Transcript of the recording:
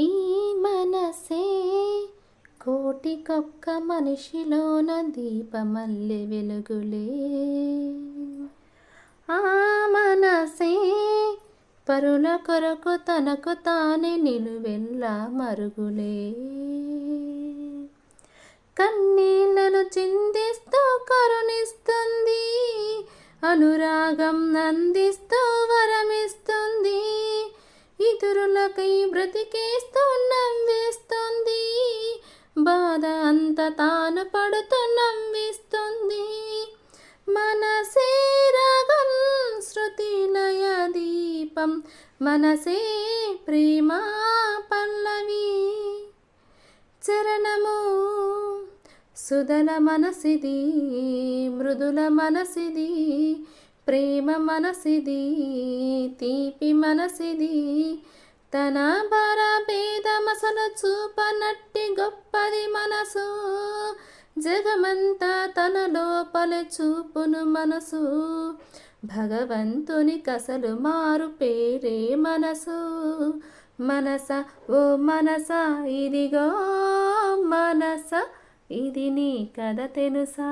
ఈ మనసే కోటికొక్క మనిషిలోన దీపమల్లె వెలుగులే. ఆ మనసే పరుల కొరకు తనకు తానే నిలువెల్లా మరుగులే. కన్నీళ్ళను చిందిస్తూ కరుణిస్తుంది అనురాగం అందిస్తూ వరమిస్తుంది. బ్రతికేస్తూ వేస్తుంది. బాధ అంత తాను పడుతూ వేస్తుంది. మనసే రాగం శృతి లయ దీపం. మనసే ప్రేమ పల్లవి. చరణము సుధల మనసిది మృదుల మనసిది ప్రేమ మనసిది తీపి మనసిది. తన బర భేదమసలు చూపనట్టి గొప్పది మనసు. జగమంతా తన లోపల చూపును మనసు. భగవంతుని కసలు మారు పేరే మనసు. మనస ఓ మనస ఇదిగో మనస ఇది నీ కథ తెలుసా?